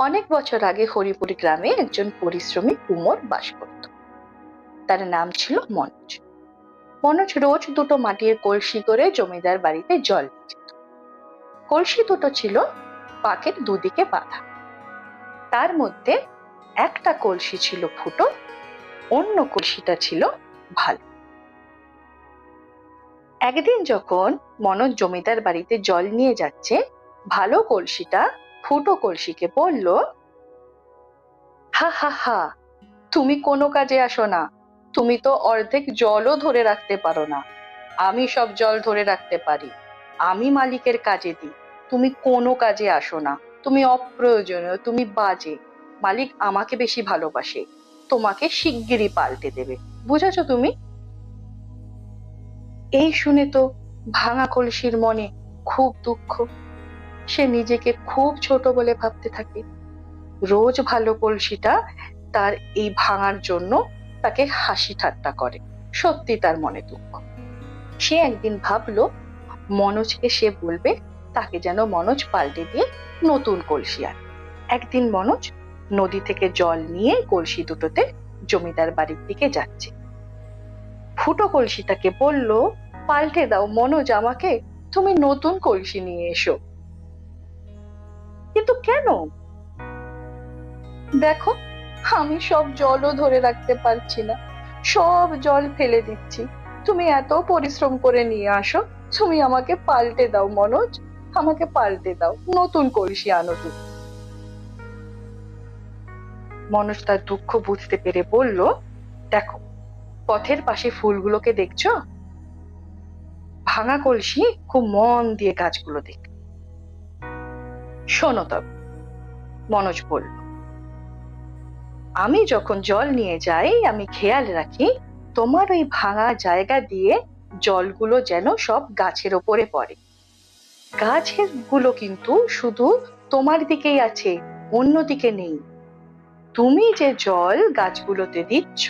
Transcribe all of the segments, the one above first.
অনেক বছর আগে হরিপুর গ্রামে একজন পরিশ্রমী কুমোর বাস করত। তার নাম ছিল মনোজ। মনোজ রোজ দুটো মাটির কলসি করে জমিদার বাড়িতে জল নিয়ে কলসি দুটো ছিল পাকের দুদিকে বাঁধা। তার মধ্যে একটা কলসি ছিল ফুটো, অন্য কলসিটা ছিল ভালো। একদিন যখন মনোজ জমিদার বাড়িতে জল নিয়ে যাচ্ছে, ভালো কলসিটা ফুটো কলসিকে বলল, হা হা হা, তুমি কোনো কাজে আসো না। তুমি তো অর্ধেক জলও ধরে রাখতে পারো না। আমি সব জল ধরে রাখতে পারি। আমি মালিকের কাজে দিই। তুমি কোনো কাজে আসো না। তুমি অপ্রয়োজনীয়, তুমি বাজে। মালিক আমাকে বেশি ভালোবাসে। তোমাকে শিগগিরই পাল্টে দেবে। বুঝেছ তুমি? এই শুনে তো ভাঙা কলসির মনে খুব দুঃখ সে নিজেকে খুব ছোট বলে ভাবতে থাকে। রোজ ভালো কলসিটা তার এই ভাঙার জন্য তাকে হাসি ঠাট্টা করে। সত্যি তার মনে দুঃখ। সে একদিন ভাবলো, মনোজকে সে বলবে, তাকে যেন মনোজ পাল্টে দিয়ে নতুন কলসি আনে। একদিন মনোজ নদী থেকে জল নিয়ে কলসি দুটোতে জমিদার বাড়ির দিকে যাচ্ছে। ফুটো কলসিটাকে বলল, পাল্টে দাও মনোজ আমাকে, তুমি নতুন কলসি নিয়ে এসো। কিন্তু কেন? দেখো, আমি সব জলও ধরে রাখতে পারছি না। সব জল ফেলে দিচ্ছি। তুমি এত পরিশ্রম করে নিয়ে আসো, তুমি আমাকে পাল্টে দাও, মনোজ। আমাকে পাল্টে দাও, নতুন কলসি আনো তুমি। মনোজ তার দুঃখ বুঝতে পেরে বলল, দেখো, পথের পাশে ফুলগুলোকে দেখছ? ভাঙা কলসি খুব মন দিয়ে গাছগুলো দেখ শোনো তবে। মনোজ বলল, আমি যখন জল নিয়ে যাই, আমি খেয়াল রাখি, তোমার ওই ভাঙা জায়গা দিয়ে জলগুলো যেন সব গাছের ওপরে পড়ে। গাছেরগুলো কিন্তু শুধু তোমার দিকেই আছে অন্যদিকে নেই। তুমি যে জল গাছগুলোতে দিচ্ছ,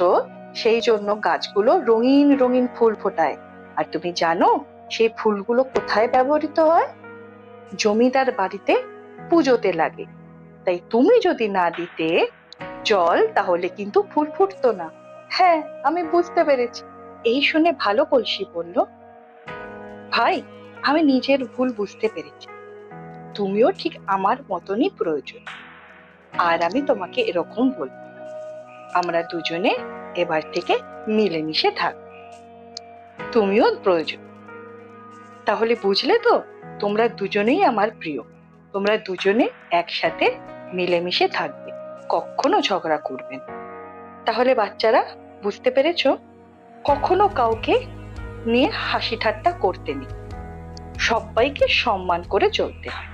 সেই জন্য গাছগুলো রঙিন রঙিন ফুল ফোটায়। আর তুমি জানো, সেই ফুলগুলো কোথায় ব্যবহৃত হয়? জমিদার বাড়িতে পুজোতে লাগে। তাই তুমি যদি না দিতে, জল তাহলে কিন্তু ফুল ফুটতো না। হ্যাঁ আমি বুঝতে পেরেছি। এই শুনে ভালো কলসি বলল ভাই, আমি নিজের ভুল বুঝতে পেরেছি। তুমিও ঠিক আমার মতনই প্রয়োজন। আর আমি তোমাকে এরকম বলব। আমরা দুজনে এবার থেকে মিলেমিশে থাক। তুমিও প্রয়োজন। তাহলে বুঝলে তো, তোমরা দুজনেই আমার প্রিয়। তোমরা দুজনে একসাথে মিলেমিশে থাকবে। কখনো ঝগড়া করবে না। তাহলে বাচ্চারা, বুঝতে পেরেছ? কখনো কাউকে নিয়ে হাসি ঠাট্টা করতে নেই। সবাইকে সম্মান করে চলতে হয়